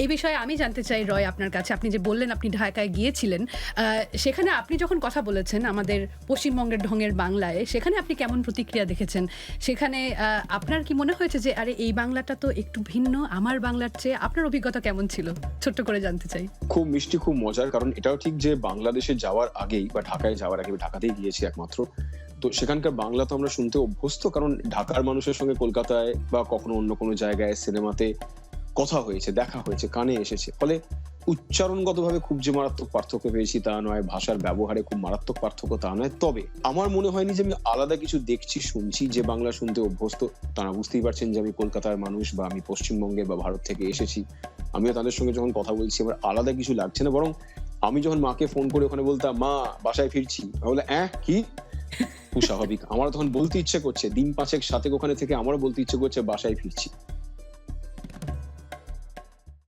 এই বিষয়ে আমি জানতে চাই রয় আপনার কাছে। আপনি যে বললেন আপনি ঢাকায় গিয়েছিলেন সেখানে আপনি যখন কথা বলেছেন আমাদের পশ্চিমবঙ্গের ঢঙের বাংলায়, সেখানে আপনি কেমন প্রতিক্রিয়া দেখেছেন? সেখানে আপনার কি মনে হয়েছে যে, আরে, এই বাংলাটা তো একটু ভিন্ন, আমার বাংলার চেয়ে আপনার অভিজ্ঞতা কেমন ছিল? ছোট্ট করে জানতে চাই। খুব মিষ্টি, খুব মজার, কারণ এটাও ঠিক যে বাংলাদেশে যাওয়ার আগেই বা ঢাকায় যাওয়ার আগে ঢাকাতেই গিয়েছি একমাত্র। তো সেখানকার বাংলা তো আমরা শুনতে অভ্যস্ত, কারণ ঢাকার মানুষের সঙ্গে কলকাতায় বা কখনো অন্য কোনো জায়গায় সিনেমাতে কথা হয়েছে, দেখা হয়েছে, কানে এসেছে। ফলে উচ্চারণগতভাবে খুব যে মারাত্মক পার্থক্য পেয়েছি তা নয়, ভাষার ব্যবহারে খুব মারাত্মক পার্থক্য তা নয়। তবে আমার মনে হয়নি যে আমি আলাদা কিছু দেখছি, শুনছি, যে বাংলা শুনতে অভ্যস্ত। তারা বুঝতেই পারছেন যে আমি কলকাতার মানুষ বা আমি পশ্চিমবঙ্গে বা ভারত থেকে এসেছি। আমিও তাদের সঙ্গে যখন কথা বলছি, আমার আলাদা কিছু লাগছে না, বরং আমি যখন মাকে ফোন করে ওখানে বলতাম, মা, বাসায় ফিরছি? বলে অ্যাঁ, কি? খুব স্বাভাবিক আমার তখন বলতে ইচ্ছে করছে, দিন পাঁচেক সাথে ওখানে থেকে আমারও বলতে ইচ্ছে করছে, বাসায় ফিরছি।